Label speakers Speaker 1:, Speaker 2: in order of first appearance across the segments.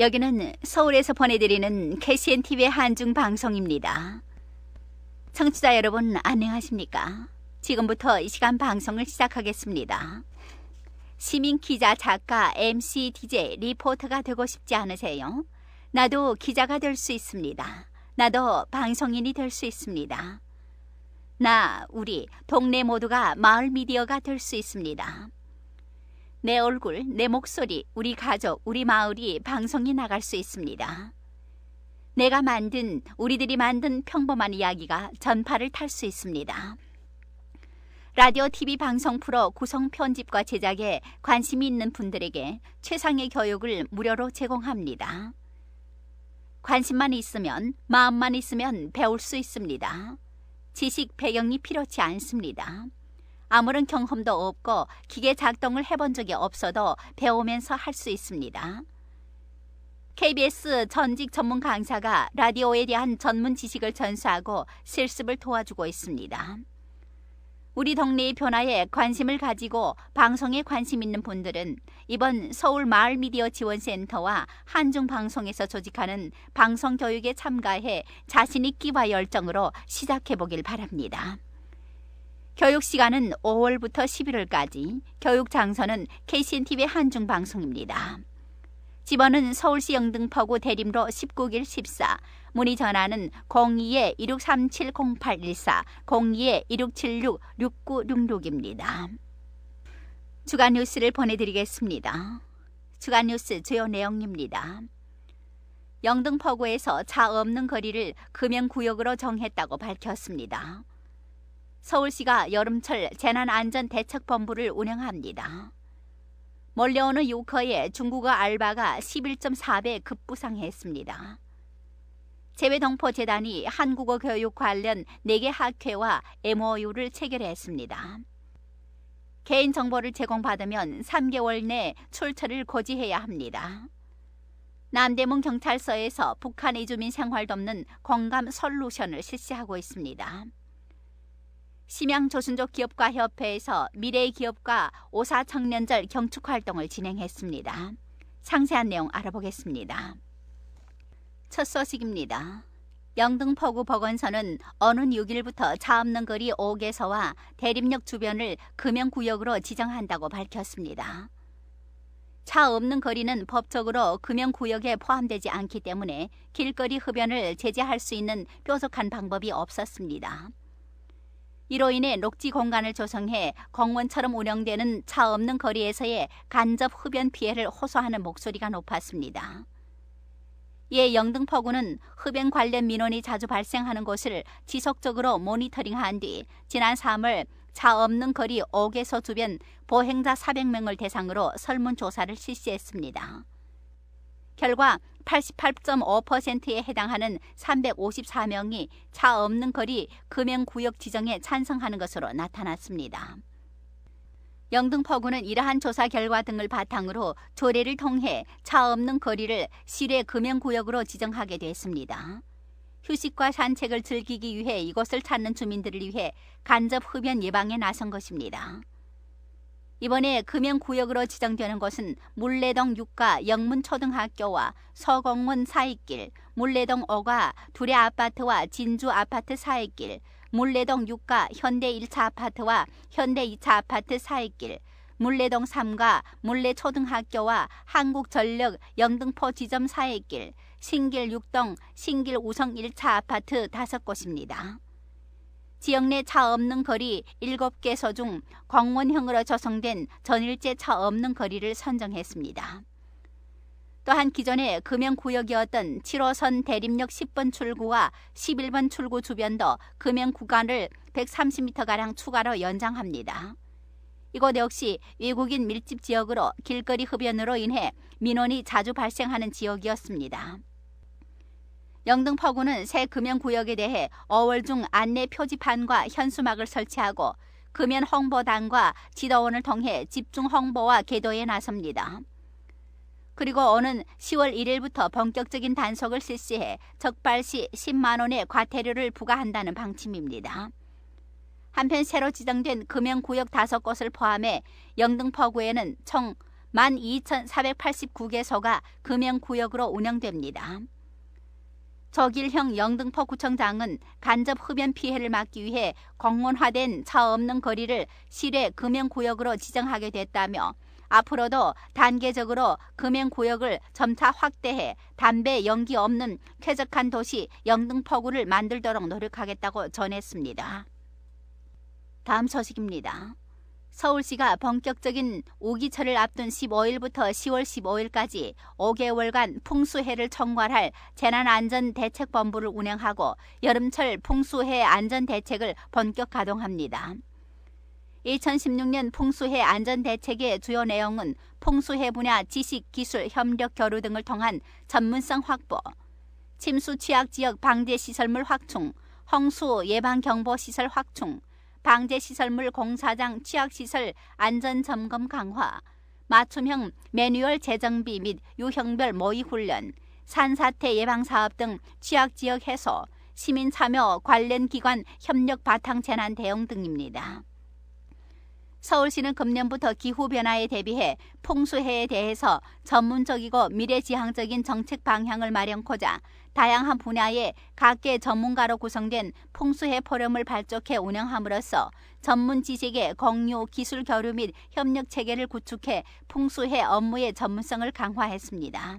Speaker 1: 여기는 서울에서 보내드리는 KCN TV의 한중 방송입니다. 청취자 여러분 안녕하십니까? 지금부터 이 시간 방송을 시작하겠습니다. 시민 기자, 작가, MC, DJ, 리포터가 되고 싶지 않으세요? 나도 기자가 될 수 있습니다. 나도 방송인이 될 수 있습니다. 나, 우리, 동네 모두가 마을 미디어가 될 수 있습니다. 내 얼굴, 내 목소리, 우리 가족, 우리 마을이 방송이 나갈 수 있습니다. 내가 만든, 우리들이 만든 평범한 이야기가 전파를 탈 수 있습니다. 라디오 TV 방송 프로 구성 편집과 제작에 관심이 있는 분들에게 최상의 교육을 무료로 제공합니다. 관심만 있으면, 마음만 있으면 배울 수 있습니다. 지식 배경이 필요치 않습니다. 아무런 경험도 없고 기계 작동을 해본 적이 없어도 배우면서 할 수 있습니다. KBS 전직 전문 강사가 라디오에 대한 전문 지식을 전수하고 실습을 도와주고 있습니다. 우리 동네의 변화에 관심을 가지고 방송에 관심 있는 분들은 이번 서울 마을 미디어 지원센터와 한중 방송에서 조직하는 방송 교육에 참가해 자신의 끼와 열정으로 시작해 보길 바랍니다. 교육 시간은 5월부터 11월까지, 교육 장소는 KCN TV 한중 방송입니다. 집원은 서울시 영등포구 대림로 19길 14, 문의 전화는 02-2637-0814, 02-2676-6966입니다. 주간 뉴스를 보내드리겠습니다. 주간 뉴스 주요 내용입니다. 영등포구에서 차 없는 거리를 금연구역으로 정했다고 밝혔습니다. 서울시가 여름철 재난안전대책본부를 운영합니다. 몰려오는 유커에 중국어 알바가 11.4배 급부상했습니다. 재외동포재단이 한국어 교육 관련 4개 학회와 MOU를 체결했습니다. 개인정보를 제공받으면 3개월 내 출처를 고지해야 합니다. 남대문 경찰서에서 북한 이주민 생활 돕는 공감 솔루션을 실시하고 있습니다. 심양조선족 기업가 협회에서 미래의 기업가 오사 청년절 경축 활동을 진행했습니다. 상세한 내용 알아보겠습니다. 첫 소식입니다. 영등포구 보건소는 어느 6일부터 차 없는 거리 5개소와 대림역 주변을 금연구역으로 지정한다고 밝혔습니다. 차 없는 거리는 법적으로 금연구역에 포함되지 않기 때문에 길거리 흡연을 제재할 수 있는 뾰족한 방법이 없었습니다. 이로 인해 녹지 공간을 조성해 공원처럼 운영되는 차 없는 거리에서의 간접 흡연 피해를 호소하는 목소리가 높았습니다. 이에 영등포구는 흡연 관련 민원이 자주 발생하는 곳을 지속적으로 모니터링한 뒤 지난 3월 차 없는 거리 5개소 주변 보행자 400명을 대상으로 설문조사를 실시했습니다. 결과 88.5%에 해당하는 354명이 차 없는 거리 금연구역 지정에 찬성하는 것으로 나타났습니다. 영등포구는 이러한 조사 결과 등을 바탕으로 조례를 통해 차 없는 거리를 시내 금연구역으로 지정하게 됐습니다. 휴식과 산책을 즐기기 위해 이곳을 찾는 주민들을 위해 간접 흡연 예방에 나선 것입니다. 이번에 금연구역으로 지정되는 곳은 물레동 6가 영문초등학교와 서공원 사이길, 물레동 5가 두레 아파트와 진주 아파트 사이길, 물레동 6가 현대 1차 아파트와 현대 2차 아파트 사이길, 물레동 3가 물레초등학교와 한국전력 영등포 지점 사이길, 신길 6동 신길 우성 1차 아파트 5곳입니다. 지역 내 차 없는 거리 7개소 중 공원형으로 조성된 전일제 차 없는 거리를 선정했습니다. 또한 기존의 금연구역이었던 7호선 대림역 10번 출구와 11번 출구 주변도 금연 구간을 130m가량 추가로 연장합니다. 이곳 역시 외국인 밀집 지역으로 길거리 흡연으로 인해 민원이 자주 발생하는 지역이었습니다. 영등포구는 새 금연구역에 대해 5월 중 안내 표지판과 현수막을 설치하고 금연 홍보단과 지도원을 통해 집중 홍보와 계도에 나섭니다. 그리고 오는 10월 1일부터 본격적인 단속을 실시해 적발 시 10만 원의 과태료를 부과한다는 방침입니다. 한편 새로 지정된 금연구역 다섯 곳을 포함해 영등포구에는 총 12,489개소가 금연구역으로 운영됩니다. 저길형 영등포 구청장은 간접 흡연 피해를 막기 위해 공론화된 차 없는 거리를 실외 금연구역으로 지정하게 됐다며 앞으로도 단계적으로 금연구역을 점차 확대해 담배 연기 없는 쾌적한 도시 영등포구를 만들도록 노력하겠다고 전했습니다. 다음 소식입니다. 서울시가 본격적인 우기철을 앞둔 15일부터 10월 15일까지 5개월간 풍수해를 총괄할 재난안전대책본부를 운영하고 여름철 풍수해 안전대책을 본격 가동합니다. 2016년 풍수해 안전대책의 주요 내용은 풍수해 분야 지식, 기술, 협력 교류 등을 통한 전문성 확보, 침수 취약 지역 방제 시설물 확충, 홍수 예방 경보 시설 확충, 방제 시설물 공사장 취약 시설 안전 점검 강화, 맞춤형 매뉴얼 재정비 및 유형별 모의 훈련, 산사태 예방 사업 등 취약 지역 해소, 시민 참여 관련 기관 협력 바탕 재난 대응 등입니다. 서울시는 금년부터 기후 변화에 대비해 풍수해에 대해서 전문적이고 미래지향적인 정책 방향을 마련코자 다양한 분야의 각계 전문가로 구성된 풍수해 포럼을 발족해 운영함으로써 전문 지식의 공유, 기술 교류 및 협력 체계를 구축해 풍수해 업무의 전문성을 강화했습니다.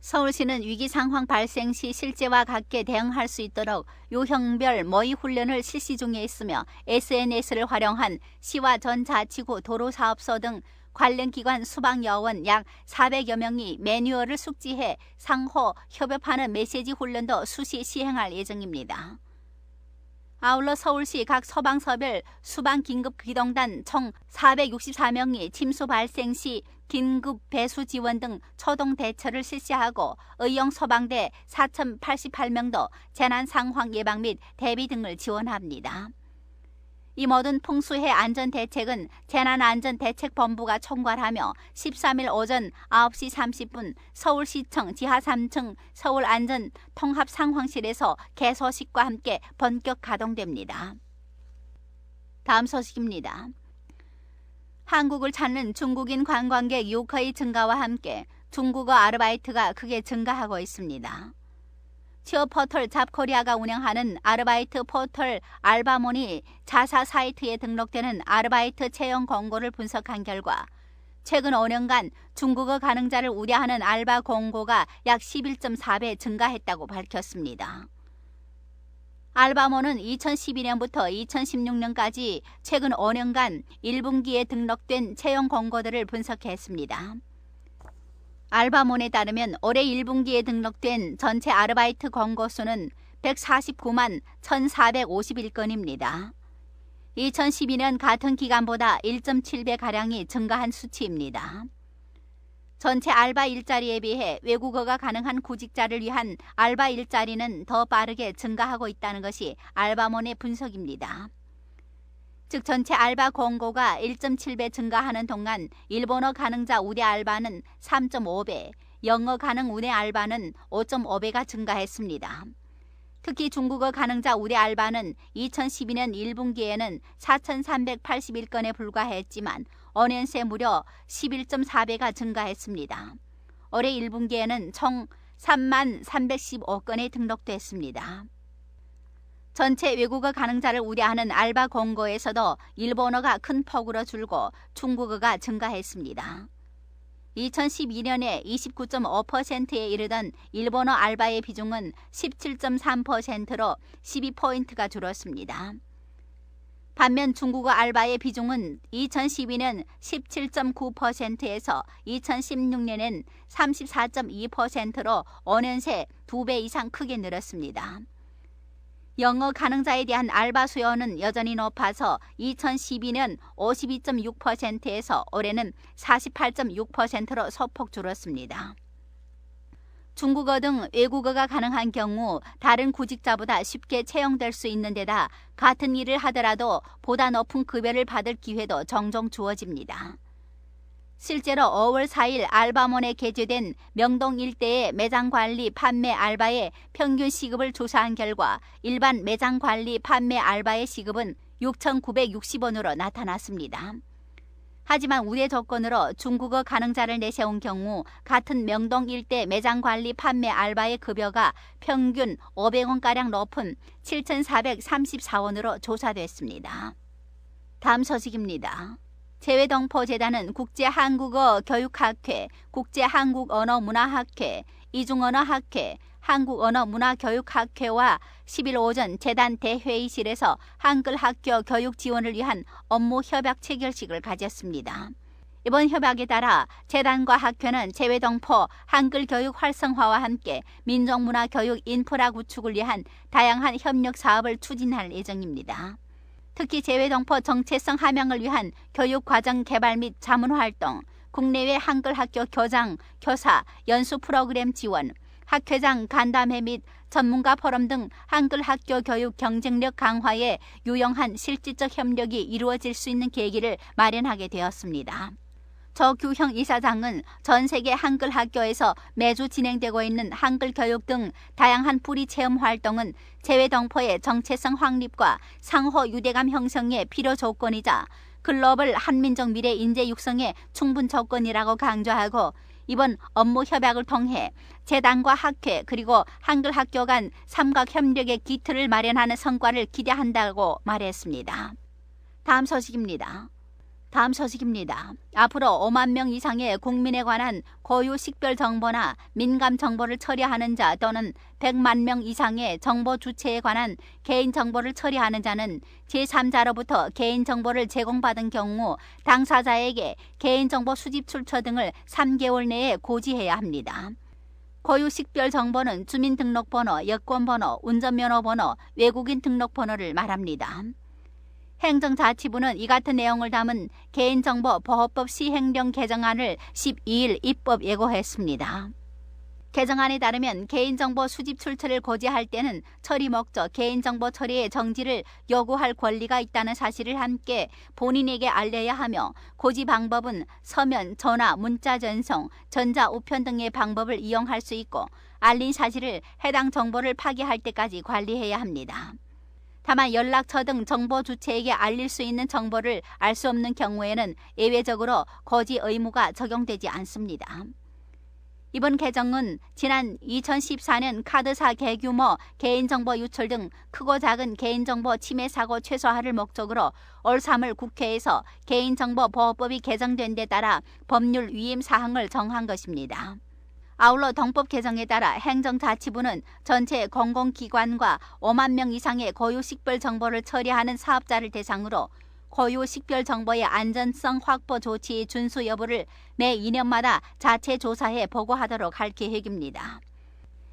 Speaker 1: 서울시는 위기 상황 발생 시 실제와 같게 대응할 수 있도록 요형별 모의 훈련을 실시 중에 있으며 SNS를 활용한 시와 전 자치구 도로사업소 등 관련 기관 수방 여원 약 400여 명이 매뉴얼을 숙지해 상호 협업하는 메시지 훈련도 수시 시행할 예정입니다. 아울러 서울시 각 소방서별 수방 긴급 기동단 총 464명이 침수 발생 시 긴급 배수 지원 등 초동 대처를 실시하고 의용 소방대 4,088명도 재난 상황 예방 및 대비 등을 지원합니다. 이 모든 풍수해 안전 대책은 재난안전대책본부가 총괄하며 13일 오전 9시 30분 서울시청 지하 3층 서울안전통합상황실에서 개소식과 함께 본격 가동됩니다. 다음 소식입니다. 한국을 찾는 중국인 관광객 유커의 증가와 함께 중국어 아르바이트가 크게 증가하고 있습니다. 취업 포털 잡코리아가 운영하는 아르바이트 포털 알바몬이 자사 사이트에 등록되는 아르바이트 채용 공고를 분석한 결과 최근 5년간 중국어 가능자를 우려하는 알바 공고가 약 11.4배 증가했다고 밝혔습니다. 알바몬은 2012년부터 2016년까지 최근 5년간 1분기에 등록된 채용 공고들을 분석했습니다. 알바몬에 따르면 올해 1분기에 등록된 전체 아르바이트 공고 수는 149만 1,451건입니다. 2012년 같은 기간보다 1.7배 가량이 증가한 수치입니다. 전체 알바 일자리에 비해 외국어가 가능한 구직자를 위한 알바 일자리는 더 빠르게 증가하고 있다는 것이 알바몬의 분석입니다. 즉 전체 알바 공고가 1.7배 증가하는 동안 일본어 가능자 우대 알바는 3.5배, 영어 가능 우대 알바는 5.5배가 증가했습니다. 특히 중국어 가능자 우대 알바는 2012년 1분기에는 4,381건에 불과했지만 5년 새 무려 11.4배가 증가했습니다. 올해 1분기에는 총 3만 315건에 등록됐습니다. 전체 외국어 가능자를 우려하는 알바 공고에서도 일본어가 큰 폭으로 줄고 중국어가 증가했습니다. 2012년에 29.5%에 이르던 일본어 알바의 비중은 17.3%로 12포인트가 줄었습니다. 반면 중국어 알바의 비중은 2012년 17.9%에서 2016년엔 34.2%로 5년 새 2배 이상 크게 늘었습니다. 영어 가능자에 대한 알바 수요는 여전히 높아서 2012년 52.6%에서 올해는 48.6%로 소폭 줄었습니다. 중국어 등 외국어가 가능한 경우 다른 구직자보다 쉽게 채용될 수 있는 데다 같은 일을 하더라도 보다 높은 급여를 받을 기회도 종종 주어집니다. 실제로 5월 4일 알바몬에 게재된 명동 일대의 매장 관리 판매 알바의 평균 시급을 조사한 결과 일반 매장 관리 판매 알바의 시급은 6,960원으로 나타났습니다. 하지만 우대 조건으로 중국어 가능자를 내세운 경우 같은 명동 일대 매장 관리 판매 알바의 급여가 평균 500원가량 높은 7,434원으로 조사됐습니다. 다음 소식입니다. 재외동포재단은 국제한국어 교육학회, 국제한국언어문화학회, 이중언어학회, 한국언어문화교육학회와 10일 오전 재단 대회의실에서 한글 학교 교육 지원을 위한 업무 협약 체결식을 가졌습니다. 이번 협약에 따라 재단과 학회는 재외동포 한글 교육 활성화와 함께 민족문화 교육 인프라 구축을 위한 다양한 협력 사업을 추진할 예정입니다. 특히 재외동포 정체성 함양을 위한 교육 과정 개발 및 자문 활동, 국내외 한글 학교 교장, 교사, 연수 프로그램 지원, 학회장 간담회 및 전문가 포럼 등 한글 학교 교육 경쟁력 강화에 유용한 실질적 협력이 이루어질 수 있는 계기를 마련하게 되었습니다. 저규형 이사장은 전 세계 한글 학교에서 매주 진행되고 있는 한글 교육 등 다양한 뿌리 체험 활동은 재외 동포의 정체성 확립과 상호 유대감 형성의 필요 조건이자 글로벌 한민족 미래 인재 육성의 충분 조건이라고 강조하고 이번 업무 협약을 통해 재단과 학회 그리고 한글 학교 간 삼각 협력의 기틀을 마련하는 성과를 기대한다고 말했습니다. 다음 소식입니다. 다음 소식입니다. 앞으로 5만 명 이상의 국민에 관한 고유 식별 정보나 민감 정보를 처리하는 자 또는 100만 명 이상의 정보 주체에 관한 개인 정보를 처리하는 자는 제3자로부터 개인 정보를 제공받은 경우 당사자에게 개인 정보 수집 출처 등을 3개월 내에 고지해야 합니다. 고유 식별 정보는 주민등록번호, 여권번호, 운전면허번호, 외국인 등록번호를 말합니다. 행정자치부는 이 같은 내용을 담은 개인정보 보호법 시행령 개정안을 12일 입법 예고했습니다. 개정안에 따르면 개인정보 수집 출처를 고지할 때는 처리 목적, 개인정보 처리의 정지를 요구할 권리가 있다는 사실을 함께 본인에게 알려야 하며 고지 방법은 서면, 전화, 문자 전송, 전자 우편 등의 방법을 이용할 수 있고 알린 사실을 해당 정보를 파기할 때까지 관리해야 합니다. 다만 연락처 등 정보 주체에게 알릴 수 있는 정보를 알 수 없는 경우에는 예외적으로 고지 의무가 적용되지 않습니다. 이번 개정은 지난 2014년 카드사 개규모 개인정보 유출 등 크고 작은 개인정보 침해 사고 최소화를 목적으로 올 3월 국회에서 개인정보 보호법이 개정된 데 따라 법률 위임 사항을 정한 것입니다. 아울러 동법 개정에 따라 행정자치부는 전체 공공기관과 5만 명 이상의 고유 식별 정보를 처리하는 사업자를 대상으로 고유 식별 정보의 안전성 확보 조치의 준수 여부를 매 2년마다 자체 조사해 보고하도록 할 계획입니다.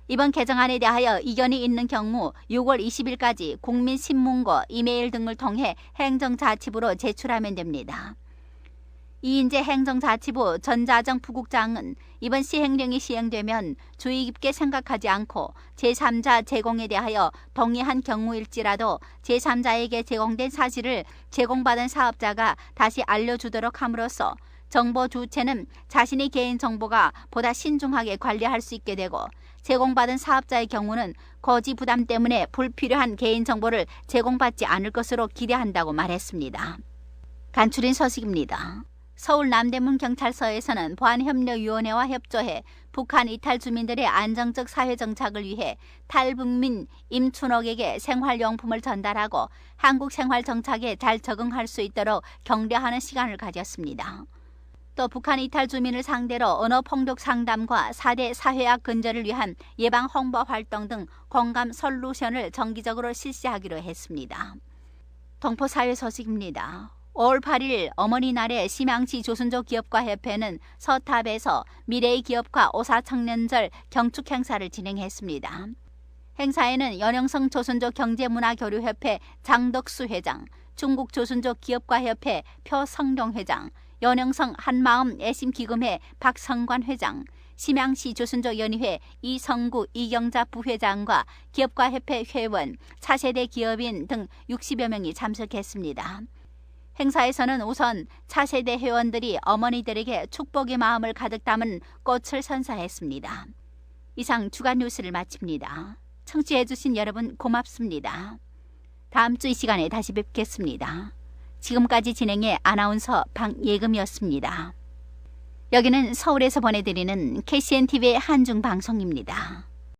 Speaker 1: 이번 개정안에 대하여 이견이 있는 경우 6월 20일까지 국민신문고, 이메일 등을 통해 행정자치부로 제출하면 됩니다. 이인재 행정자치부 전자정 부국장은 이번 시행령이 시행되면 주의 깊게 생각하지 않고 제3자 제공에 대하여 동의한 경우일지라도 제3자에게 제공된 사실을 제공받은 사업자가 다시 알려주도록 함으로써 정보 주체는 자신의 개인 정보가 보다 신중하게 관리할 수 있게 되고 제공받은 사업자의 경우는 거지 부담 때문에 불필요한 개인 정보를 제공받지 않을 것으로 기대한다고 말했습니다. 간추린 소식입니다. 서울 남대문 경찰서에서는 보안협력위원회와 협조해 북한 이탈 주민들의 안정적 사회 정착을 위해 탈북민 임춘옥에게 생활용품을 전달하고 한국 생활 정착에 잘 적응할 수 있도록 격려하는 시간을 가졌습니다. 또 북한 이탈 주민을 상대로 언어 폭력 상담과 4대 사회학 근절을 위한 예방 홍보 활동 등 공감 솔루션을 정기적으로 실시하기로 했습니다. 동포 사회 소식입니다. 5월 8일 어머니 날에 심양시 조선족 기업가 협회는 서탑에서 미래의 기업가 오사 청년절 경축 행사를 진행했습니다. 행사에는 연영성 조선족 경제문화교류협회 장덕수 회장, 중국 조선족 기업가협회 표성룡 회장, 연영성 한마음 애심기금회 박성관 회장, 심양시 조선족연의회 이성구 이경자 부회장과 기업가협회 회원, 차세대 기업인 등 60여 명이 참석했습니다. 행사에서는 우선 차세대 회원들이 어머니들에게 축복의 마음을 가득 담은 꽃을 선사했습니다. 이상 주간 뉴스를 마칩니다. 청취해주신 여러분 고맙습니다. 다음 주 이 시간에 다시 뵙겠습니다. 지금까지 진행해 아나운서 방예금이었습니다. 여기는 서울에서 보내드리는 KCN TV의 한중 방송입니다.